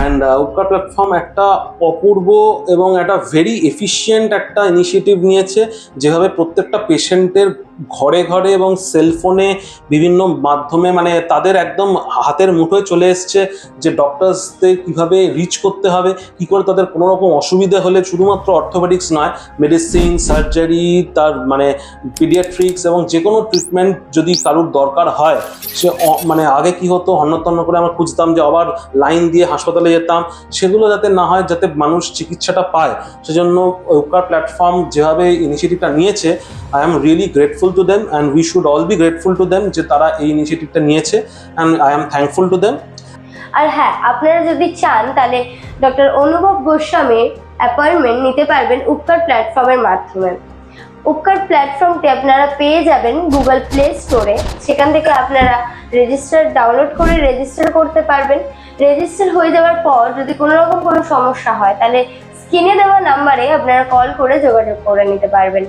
And উপকার platform একটা অপূর্ব এবং একটা ভেরি এফিশিয়েন্ট একটা ইনিশিয়েটিভ নিয়েছে, যেভাবে প্রত্যেকটা পেশেন্টের ঘরে ঘরে এবং সেলফোনে বিভিন্ন মাধ্যমে মানে তাদের একদম হাতের মুঠোয় চলে এসছে যে ডক্টরসদের কীভাবে রিচ করতে হবে, কি করে তাদের কোনো রকম অসুবিধা হলে শুধুমাত্র অর্থোপেডিক্স নয় মেডিসিন সার্জারি তার মানে পিডিয়াট্রিক্স এবং যে কোনো ট্রিটমেন্ট যদি কারোর দরকার হয়, সে মানে আগে কি হতো হন্যতন্ন করে আমরা খুঁজতাম যে আবার লাইন দিয়ে হাসপাতালে যেতাম, সেগুলো যাতে না হয়, যাতে মানুষ চিকিৎসাটা পায়। সেজন্য উপকার প্ল্যাটফর্ম যেভাবে ইনিশিয়েটিভটা নিয়েছে I am really grateful to them and we should all be grateful to them যে তারা এই ইনিশিয়েটিভটা নিয়েছে and I am thankful to them আর হ্যাঁ আপনারা যদি চান তাহলে ডক্টর অনুভব গোস্বামীর অ্যাপয়েন্টমেন্ট নিতে পারবেন উপকার প্ল্যাটফর্মের মাধ্যমে। উপকার প্ল্যাটফর্মটি আপনারা পেয়ে যাবেন গুগল প্লে স্টোরে সেখান থেকে আপনারা রেজিস্টার ডাউনলোড করে রেজিস্টার করতে পারবেন। রেজিস্টার হয়ে যাওয়ার পর যদি কোনো রকম কোনো সমস্যা হয়, তাহলে স্ক্রিনে দেওয়া নাম্বারে আপনারা কল করে যোগাযোগ করে নিতে পারবেন।